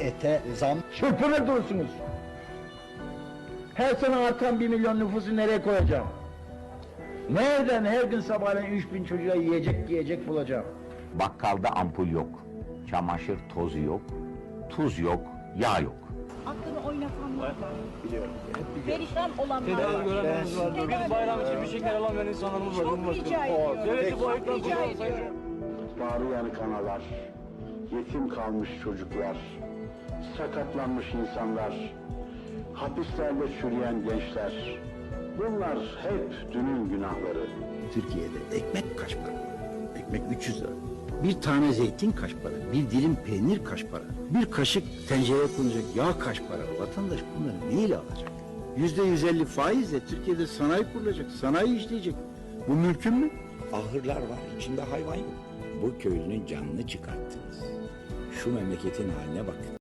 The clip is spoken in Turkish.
ete zam Çırpınır durursunuz. Her sene artan bir milyon nüfusu nereye koyacağım? Nereden her gün sabahleyin üç bin çocuğa yiyecek yiyecek bulacağım? Bakkalda ampul yok. Çamaşır tozu yok. Tuz yok. Yağ yok. Aklını oynatanlar var. Perişan olanlar Tedavi var. görenlerimiz var. Tedavi Bir bayram için bir şeker alamayan insanlarımız var. Çok rica ediyorum. Devleti bu ediyorum. Sayın Bağrıyan kanalar, yetim kalmış çocuklar, sakatlanmış insanlar, hapislerde çürüyen gençler. Bunlar hep dünün günahları. Türkiye'de ekmek kaç para? Ekmek 300 lira. Bir tane zeytin kaç para? Bir dilim peynir kaç para? Bir kaşık tencereye konacak yağ kaç para? Vatandaş bunları neyle alacak? Yüzde 150 faizle Türkiye'de sanayi kurulacak, sanayi işleyecek. Bu mümkün mü? Ahırlar var, içinde hayvan yok. Bu köylünün canını çıkarttınız. Şu memleketin haline bakın.